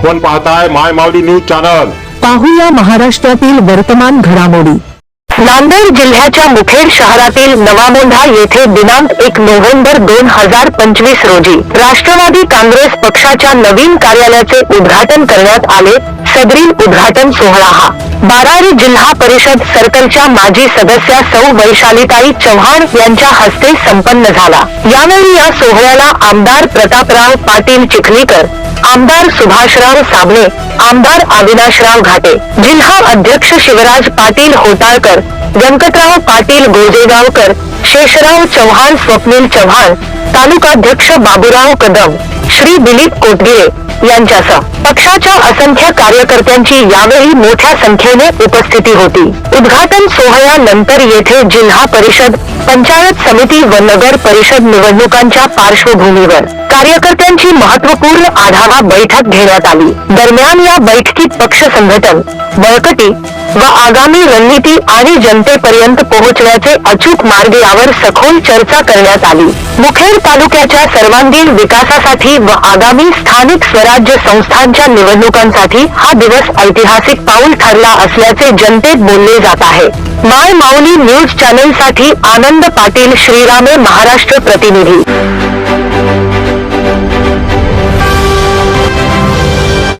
आपण पाहताय माय Mauli news channel. पाहूया महाराष्ट्रातील वर्तमान घडामोडी. नांदेड जिल्ह्याच्या मुखेड शहरातील नवामोंढा येथे दिनांक एक नोव्हेंबर दोन हजार पंचवीस रोजी राष्ट्रवादी काँग्रेस पक्षाच्या नवीन कार्यालयाचे उद्घाटन करण्यात आले सदरील उद्घाटन सोहळा हा. बारारी जिल्हा परिषद सर्कलच्या माजी सदस्या सौ वैशालीताई चव्हाण यांच्या हस्ते संपन्न झाला. यावेळी या सोहळ्याला आमदार प्रतापराव पाटील चिखलीकर आमदार सुभाषराव साबळे आमदार अविनाशराव घाटे जिल्हा अध्यक्ष शिवराज पाटील होटाळकर व्यंकटराव पाटील गोजेगावकर शेषराव चव्हाण स्वप्नील चव्हाण तालुकाध्यक्ष बाबूराव कदम श्री दिलीप कोटगिरे यांच्यासह. पक्षाच्या असंख्य कार्यकर्त्यांची यावेळी मोठ्या संख्येने उपस्थिती होती. उद्घाटन सोहळ्यानंतर येथे जिल्हा परिषद पंचायत समिती व नगर परिषद निवडणुकांच्या पार्श्वभूमीवर. कार्यकर्त्यांची महत्त्वपूर्ण आढावा बैठक घेण्यात आली. दरम्यान या बैठकीत पक्ष संघटन बळकटी व आगामी रणनीती आणि जनतेपर्यंत पोहोचण्याचे अचूक मार्ग यावर सखोल चर्चा करण्यात आली. मुखेड तालुक्याच्या सर्वांगीण विकासासाठी व आगामी स्थानिक स्वराज्य संस्थांच्या निवडणुकांसाठी हा दिवस ऐतिहासिक पाऊल ठरला असल्याचे जनतेत बोलले जात आहे. माय माऊली न्यूज चॅनेलसाठी आनंद पाटील श्रीरामे महाराष्ट्र प्रतिनिधी.